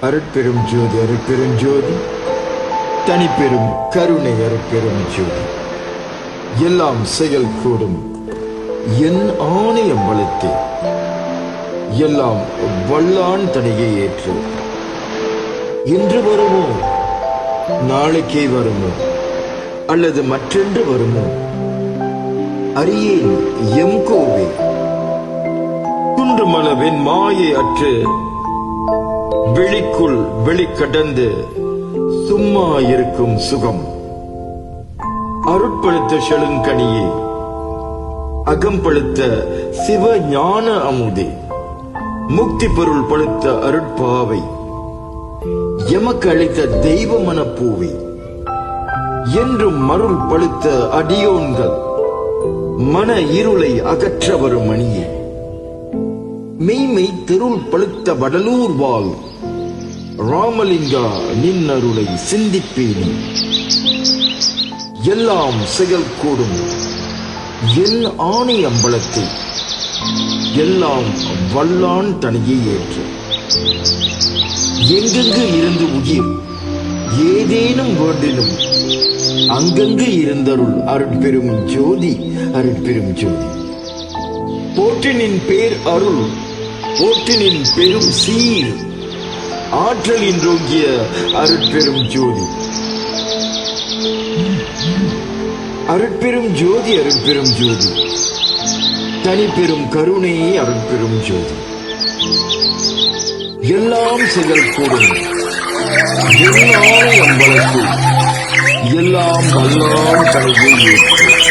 அருட்பெரும் ஜோதி அருட்பெரும் ஜோதி. தனிப்பெரும் கருணை அருட்பெரும் ஜோதி. எல்லாம் செயல் கூடும். என் ஆணையம் வளர்த்து. எல்லாம் வல்லான் தடையை ஏற்று. இன்று வருமோ? நாளைக்கே வருமோ? அல்லது மற்றென்று வருமோ? அறியேன் எம் கோவே. குன்றுமளவின் மாயை அற்று. வெளிக்குள் வெளிக்கடந்து சும்மா இருக்கும் சுகம். அருட்பழுத்த செழுங்கனியே அகம்பழுத்த சிவ ஞான அமுதே முக்தி பொருள் பழுத்த அருட்பாவை எமக்கு அளித்த தெய்வ மனப்பூவை என்றும் மருள் பழுத்த அடியோன்கள் மன இருளை அகற்ற வரும் மணியே மெய்மை தெருள் பழுத்த வடலூர் வாழ் ராமலிங்கா நின்னருளை சிந்திப்பேனி. எல்லாம் செயல் கூடும் என் ஆணை அம்பலத்தை. எல்லாம் வல்லான் தனியை ஏற்று. எங்கெங்கு இருந்து உயிர்? ஏதேனும் வேண்டினும். அங்கங்கு இருந்தருள் அருட்பெரும் ஜோதி அருட்பெரும் ஜோதி. போற்றினின் பேர் அருள் போற்றினின் பெரும் சீர். ஆற்றலின் ரோங்கிய அருட்பெரும் ஜோதி. அருட்பெரும் ஜோதி அருட்பெரும் ஜோதி. தனிப்பெரும் கருணை அருட்பெரும் ஜோதி. எல்லாம் செயல் கூடும். எல்லாரும் அம்பலத்தில் எல்லாம் வல்லாம் தனியை ஏற்று